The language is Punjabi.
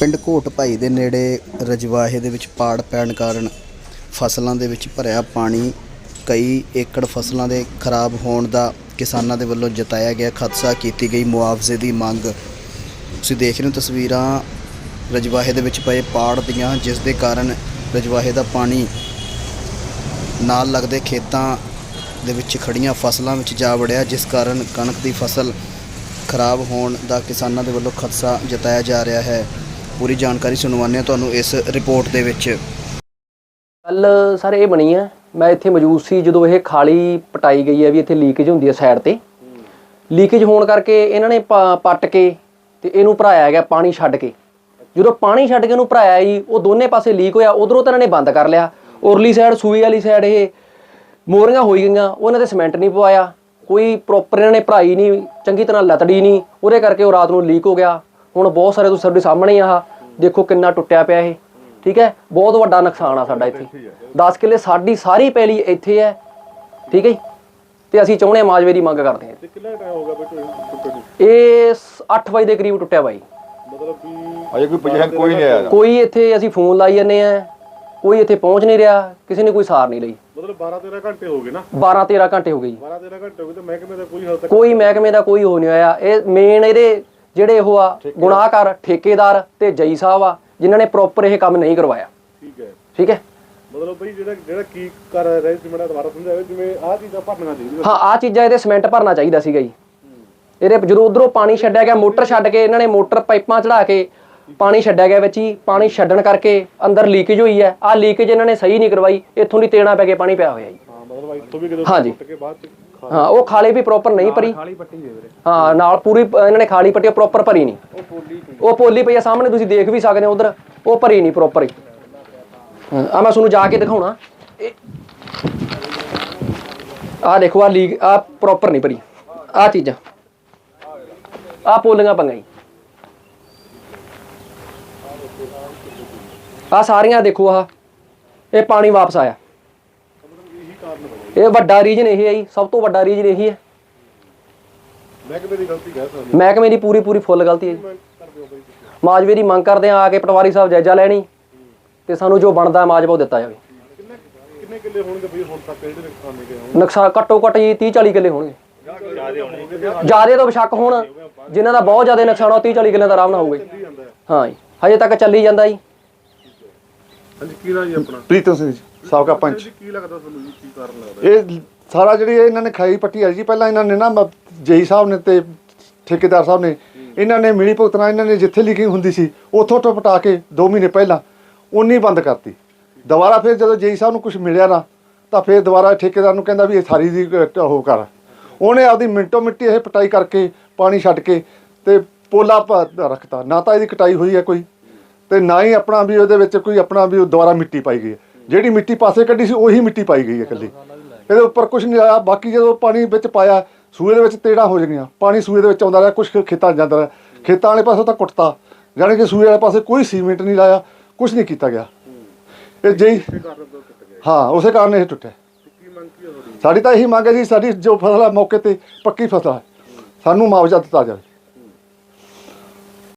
ਪਿੰਡ ਘੋਟ ਭਾਈ ਦੇ ਨੇੜੇ ਰਜਵਾਹੇ ਦੇ ਵਿੱਚ ਪਾੜ ਪੈਣ ਕਾਰਨ ਫਸਲਾਂ ਦੇ ਵਿੱਚ ਭਰਿਆ ਪਾਣੀ ਕਈ ਏਕੜ ਫਸਲਾਂ ਦੇ ਖਰਾਬ ਹੋਣ ਦਾ ਕਿਸਾਨਾਂ ਦੇ ਵੱਲੋਂ ਜਤਾਇਆ ਗਿਆ ਖਦਸ਼ਾ ਕੀਤੀ ਗਈ ਮੁਆਵਜ਼ੇ ਦੀ ਮੰਗ। ਤੁਸੀਂ ਦੇਖ ਰਹੇ ਹੋ ਤਸਵੀਰਾਂ ਰਜਵਾਹੇ ਦੇ ਵਿੱਚ ਪਏ ਪਾੜ ਦੀਆਂ, ਜਿਸ ਦੇ ਕਾਰਨ ਰਜਵਾਹੇ ਦਾ ਪਾਣੀ ਨਾਲ ਲੱਗਦੇ ਖੇਤਾਂ ਦੇ ਵਿੱਚ ਖੜੀਆਂ ਫਸਲਾਂ ਵਿੱਚ ਜਾ ਵੜਿਆ, ਜਿਸ ਕਾਰਨ ਕਣਕ ਦੀ ਫਸਲ ਖਰਾਬ ਹੋਣ ਦਾ ਕਿਸਾਨਾਂ ਦੇ ਵੱਲੋਂ ਖਦਸ਼ਾ ਜਤਾਇਆ ਜਾ ਰਿਹਾ ਹੈ। ਪੂਰੀ ਜਾਣਕਾਰੀ ਸੁਣਵਾਉਂਦੇ ਹਾਂ ਤੁਹਾਨੂੰ ਇਸ ਰਿਪੋਰਟ ਦੇ ਵਿੱਚ। ਗੱਲ ਸਰ ਇਹ ਬਣੀ ਹੈ ਮੈਂ ਇੱਥੇ ਮੌਜੂਦ ਸੀ ਜਦੋਂ ਇਹ ਖਾਲੀ ਪਟਾਈ ਗਈ ਹੈ ਵੀ ਇੱਥੇ ਲੀਕੇਜ ਹੁੰਦੀ ਹੈ ਸਾਈਡ ਤੇ। ਲੀਕੇਜ ਹੋਣ ਕਰਕੇ ਇਹਨਾਂ ਨੇ ਪੱਟ ਕੇ ਤੇ ਇਹਨੂੰ ਭਰਾਇਆ ਗਿਆ ਪਾਣੀ ਛੱਡ ਕੇ। ਜਦੋਂ ਪਾਣੀ ਛੱਡ ਕੇ ਇਹਨੂੰ ਭਰਾਇਆ ਜੀ, ਉਹ ਦੋਨੇ ਪਾਸੇ ਲੀਕ ਹੋਇਆ, ਉਧਰੋਂ ਤਾਂ ਇਹਨਾਂ ਨੇ ਬੰਦ ਕਰ ਲਿਆ। ਉਰਲੀ ਸਾਈਡ ਸੂਈ ਵਾਲੀ ਸਾਈਡ ਇਹ ਮੋਰੀਆਂ ਹੋਈ ਗਈਆਂ, ਉਹਨਾਂ ਤੇ ਸੀਮੈਂਟ ਨਹੀਂ ਪਵਾਇਆ। ਕੋਈ ਪ੍ਰੋਪਰ ਇਹਨਾਂ ਨੇ ਭਰਾਈ ਨਹੀਂ, ਚੰਗੀ ਤਰ੍ਹਾਂ ਲਤੜੀ ਨਹੀਂ, ਉਹਦੇ ਕਰਕੇ ਉਹ ਰਾਤ ਨੂੰ ਲੀਕ ਹੋ ਗਿਆ। ਹੁਣ ਬਹੁਤ ਸਾਰੇ ਤੁਸੀਂ ਸਾਡੇ ਸਾਹਮਣੇ ਆਹ ਦੇਖੋ ਕਿੰਨਾ ਟੁੱਟਿਆ ਪਿਆ ਇਹ। ਠੀਕ ਹੈ? ਬਹੁਤ ਵੱਡਾ ਨੁਕਸਾਨ ਆ ਸਾਡਾ ਇੱਥੇ। 10 ਕਿੱਲੇ ਸਾਡੀ ਸਾਰੀ ਪੈਲੀ ਇੱਥੇ ਹੈ। ਠੀਕ ਹੈ? ਤੇ ਅਸੀਂ ਚਾਹੁੰਦੇ ਹਾਂ ਮਾਜਵੇ ਦੀ ਮੰਗ ਕਰਦੇ ਹਾਂ। ਤੇ ਕਿੰਨਾ ਟਾਈਮ ਹੋ ਗਿਆ ਬਈ ਟੁੱਟੇ ਨੂੰ? ਇਹ 8 ਵਜੇ ਦੇ ਕਰੀਬ ਟੁੱਟਿਆ ਬਾਈ। ਮਤਲਬ ਵੀ ਅਜੇ ਕੋਈ ਪੋਜੀਸ਼ਨ ਕੋਈ ਨਹੀਂ ਆਇਆ। ਕੋਈ ਇੱਥੇ ਅਸੀਂ ਫੋਨ ਲਾਈ ਜਾਂਦੇ ਆ ਕੋਈ ਇੱਥੇ ਪਹੁੰਚ ਨਹੀਂ ਰਿਹਾ। ਕਿਸੇ ਨੇ ਕੋਈ ਸਾਰ ਨਹੀਂ ਲਈ। ਮਤਲਬ 12 13 ਘੰਟੇ ਹੋ ਗਏ ਨਾ? 12 13 ਘੰਟੇ ਹੋ ਗਏ ਜੀ। 12 13 ਘੰਟੇ ਹੋ ਗਏ ਤੇ ਮਹਿਕਮੇ ਦਾ ਕੋਈ ਹਾਲ ਤੱਕ ਕੋਈ ਮਹਿਕਮੇ ਦਾ ਕੋਈ ਹੋ ਨਹੀਂ ਹੋਇਆ। ਇਹ ਮੇਨ ਇਹਦੇ ਜਿਹੜੇ ਉਹ ਆ ਗੁਨਾਹਕਾਰ ਠੇਕੇਦਾਰ ਤੇ ਜਈ ਸਾਹਿਬ ਆ ਜਿਨ੍ਹਾਂ ਨੇ ਪ੍ਰੋਪਰ ਇਹ ਕੰਮ ਨਹੀਂ ਕਰਵਾਇਆ। ਠੀਕ ਹੈ। ਠੀਕ ਹੈ? ਮਤਲਬ ਬਈ ਜਿਹੜਾ ਜਿਹੜਾ ਕੀ ਕਰ ਰਹੇ ਸੀ ਮੇਰਾ ਦੁਬਾਰਾ ਸਮਝਾਓ ਜਿਵੇਂ ਆਹ ਚੀਜ਼ਾਂ ਭਰਨੀਆਂ ਚਾਹੀਦੀਆਂ ਹਾਂ ਆ ਚੀਜ਼ਾਂ ਇਹਦੇ ਸਿਮੈਂਟ ਭਰਨਾ ਚਾਹੀਦਾ ਸੀਗਾ ਜੀ। ਇਹਦੇ ਜਦੋਂ ਉਧਰੋਂ ਪਾਣੀ ਛੱਡਿਆ ਗਿਆ ਮੋਟਰ ਛੱਡ ਕੇ ਇਹਨਾਂ ਨੇ ਮੋਟਰ ਪਾਈਪਾਂ ਚੜਾ ਕੇ ਪਾਣੀ ਛੱਡਿਆ ਗਿਆ ਵਿੱਚ ਹੀ ਪਾਣੀ ਛੱਡਣ ਕਰਕੇ ਅੰਦਰ ਲੀਕੇਜ ਹੋਈ ਹੈ। ਆ ਲੀਕੇਜ ਇਹਨਾਂ ਨੇ ਸਹੀ ਨਹੀਂ ਕਰਵਾਈ ਇੱਥੋਂ ਦੀ ਤੇਣਾ ਪੈ ਕੇ ਪਾਣੀ ਪਿਆ ਹੋਇਆ ਜੀ। ਹਾਂ ਮਤਲਬ ਇੱਥੋਂ ਵੀ ਕਿਤੇ ਹਾਂਜੀ। ਟੁੱਟ ਕੇ ਬਾਅਦ ਹਾਂ ਉਹ ਖਾਲੀ ਵੀ ਪ੍ਰੋਪਰ ਨਹੀਂ ਭਰੀ। ਖਾਲੀ ਪੱਟੀ ਦੇ ਵੀਰੇ। ਹਾਂ ਨਾਲ ਪੂਰੀ ਇਹਨਾਂ ਨੇ ਖਾਲੀ ਪੱਟੀ ਪ੍ਰੋਪਰ ਭਰੀ ਨਹੀਂ। ਉਹ ਪੋਲੀ ਉਹ ਪੋਲੀ ਪਈ ਆ ਸਾਹਮਣੇ ਤੁਸੀਂ ਦੇਖ ਵੀ ਸਕਦੇ ਹੋ ਉਧਰ ਉਹ ਭਰੀ ਨਹੀਂ ਪ੍ਰੋਪਰ ਹੀ। ਆ ਮੈਂ ਤੁਹਾਨੂੰ ਜਾ ਕੇ ਦਿਖਾਉਣਾ। ਆ ਦੇਖੋ ਆ ਲੀਕ ਆ ਪ੍ਰੋਪਰ ਨਹੀਂ ਭਰੀ। ਆ ਚੀਜ਼ਾਂ। ਆ ਪੋਲੀਆਂ ਪੰਗਾਈ ਆ ਸਾਰੀਆਂ ਦੇਖੋ ਆ ਇਹ ਪਾਣੀ ਵਾਪਸ ਆਇਆ। ਇਹ ਵੱਡਾ ਰੀਜਨ ਇਹ ਹੈ ਜੀ ਸਭ ਤੋਂ ਵੱਡਾ ਰੀਜਨ ਇਹੀ ਹੈ। ਮਹਿਕਮੇ ਦੀ ਗਲਤੀ ਹੈ। ਸਾਨੂੰ ਮਹਿਕਮੇ ਦੀ ਪੂਰੀ ਪੂਰੀ ਫੁੱਲ ਗਲਤੀ ਹੈ ਜੀ। ਹੋ ਮਾਜਵੇ ਦੀ ਮੰਗ ਕਰਦੇ ਆ ਆ ਕੇ ਪਟਵਾਰੀ ਸਾਹਿਬ ਜਾਇਜ਼ਾ ਲੈਣੀ ਤੇ ਸਾਨੂੰ ਜੋ ਬਣਦਾ ਹੈ ਮਾਜਵਾ ਉਹ ਦਿੱਤਾ ਜਾਵੇ। ਕਿੰਨੇ ਕਿੰਨੇ ਕਿੱਲੇ ਹੋਣਗੇ ਬਈ ਹੁਣ ਤੱਕ ਜਿਹੜੇ ਨੁਕਸਾਨ ਨੇ ਗਏ ਹੋਣ ਨੁਕਸਾਨ ਘੱਟੋ ਘੱਟ ਜੀ 30 40 ਕਿੱਲੇ ਹੋਣਗੇ। ਜਿਆਦੇ ਹੋਣਗੇ ਜਿਆਦੇ ਤੋਂ ਬਸ਼ੱਕ ਹੋਣ ਜਿਨ੍ਹਾਂ ਦਾ ਬਹੁਤ ਜ਼ਿਆਦਾ ਨੁਕਸਾਨ ਆ 30 40 ਕਿੱਲੇ ਦਾ ਆਰਾਮ ਨਾਲ ਹੋਊਗਾ ਹੈ। ਹਾਂ ਜੀ ਹਜੇ ਤੱਕ ਚੱਲੀ ਜਾਂਦਾ ਜੀ। ਹਾਂਜੀ ਕੀ ਦਾ ਜੀ ਆਪਣਾ? ਪ੍ਰੀਤਮ ਸਿੰਘ ਜੀ ਸਾਬਕਾ ਪੰਚ। ਜੀ ਕੀ ਲੱਗਦਾ ਤੁਹਾਨੂੰ ਜੀ ਕੀ ਕਾਰਨ ਲੱਗਦਾ? ਇਹ ਸਾਰਾ ਜਿਹੜੀ ਇਹ ਇਹਨਾਂ ਨੇ ਖਾਈ ਪੱਟੀ ਆ ਜੀ ਪਹਿਲਾਂ ਇਹਨਾਂ ਨੇ ਨਾ ਜੇਈ ਸਾਹਿਬ ਨੇ ਤੇ ਠੇਕੇਦਾਰ ਸਾਹਿਬ ਨੇ ਇਹਨਾਂ ਨੇ ਮਿਲੀ ਭੁਗਤਣਾ ਇਹਨਾਂ ਨੇ ਜਿੱਥੇ ਲਿਖੀ ਹੁੰਦੀ ਸੀ ਉੱਥੋਂ ਤੋਂ ਪਟਾ ਕੇ 2 ਮਹੀਨੇ ਪਹਿਲਾਂ ਉਨੀ ਬੰਦ ਕਰਤੀ। ਦੁਬਾਰਾ ਫਿਰ ਜਦੋਂ ਜੇਈ ਸਾਹਿਬ ਨੂੰ ਕੁਝ ਮਿਲਿਆ ਨਾ ਤਾਂ ਫਿਰ ਦੁਬਾਰਾ ਠੇਕੇਦਾਰ ਨੂੰ ਕਹਿੰਦਾ ਵੀ ਇਹ ਸਾਰੀ ਦੀ ਉਹ ਕਰ। ਉਹਨੇ ਆਪਦੀ ਮਿੰਟੋ ਮਿੱਟੀ ਇਹ ਪਟਾਈ ਕਰਕੇ ਪਾਣੀ ਛੱਡ ਕੇ ਤੇ ਪੋਲਾ ਰੱਖਤਾ। ਨਾ ਤਾਂ ਇਹਦੀ ਕਟਾਈ ਹੋਈ ਹੈ ਕੋਈ। ਤੇ ਨਾ ਹੀ ਆਪਣਾ ਵੀ ਉਹਦੇ ਵਿੱਚ ਕੋਈ ਆਪਣਾ ਵੀ ਦੁਬਾਰਾ ਮਿੱਟੀ ਪਾਈ ਗਈ ਹੈ। ਜਿਹੜੀ ਮਿੱਟੀ ਪਾਸੇ ਕੱਢੀ ਸੀ ਉਹੀ ਮਿੱਟੀ ਪਾਈ ਗਈ ਹੈ ਇਕੱਲੀ। ਇਹਦੇ ਉੱਪਰ ਕੁਝ ਨਹੀਂ ਆਇਆ ਬਾਕੀ ਜਦੋਂ ਪਾਣੀ ਵਿੱਚ ਪਾਇਆ ਸੂਏ ਦੇ ਵਿੱਚ ਤੇੜਾਂ ਹੋ ਜਾਣੀਆਂ। ਪਾਣੀ ਸੂਏ ਦੇ ਵਿੱਚ ਆਉਂਦਾ ਰਿਹਾ ਕੁਝ ਖੇਤਾਂ ਜਾਂਦਾ ਰਿਹਾ। ਖੇਤਾਂ ਵਾਲੇ ਪਾਸੇ ਤਾਂ ਕੁੱਟਤਾ। ਜਾਣੀ ਕਿ ਸੂਏ ਵਾਲੇ ਪਾਸੇ ਕੋਈ ਸੀਮੈਂਟ ਨਹੀਂ ਲਾਇਆ ਕੁਝ ਨਹੀਂ ਕੀਤਾ ਗਿਆ। ਇਹ ਗਿਆ ਹਾਂ ਉਸੇ ਕਾਰਨ ਇਹ ਟੁੱਟਿਆ। ਸਾਡੀ ਤਾਂ ਇਹੀ ਮੰਗ ਹੈ ਜੀ ਸਾਡੀ ਜੋ ਫਸਲ ਹੈ ਮੌਕੇ ਤੇ ਪੱਕੀ ਫਸਲ ਹੈ ਸਾਨੂੰ ਮੁਆਵਜ਼ਾ ਦਿੱਤਾ ਜਾਵੇ।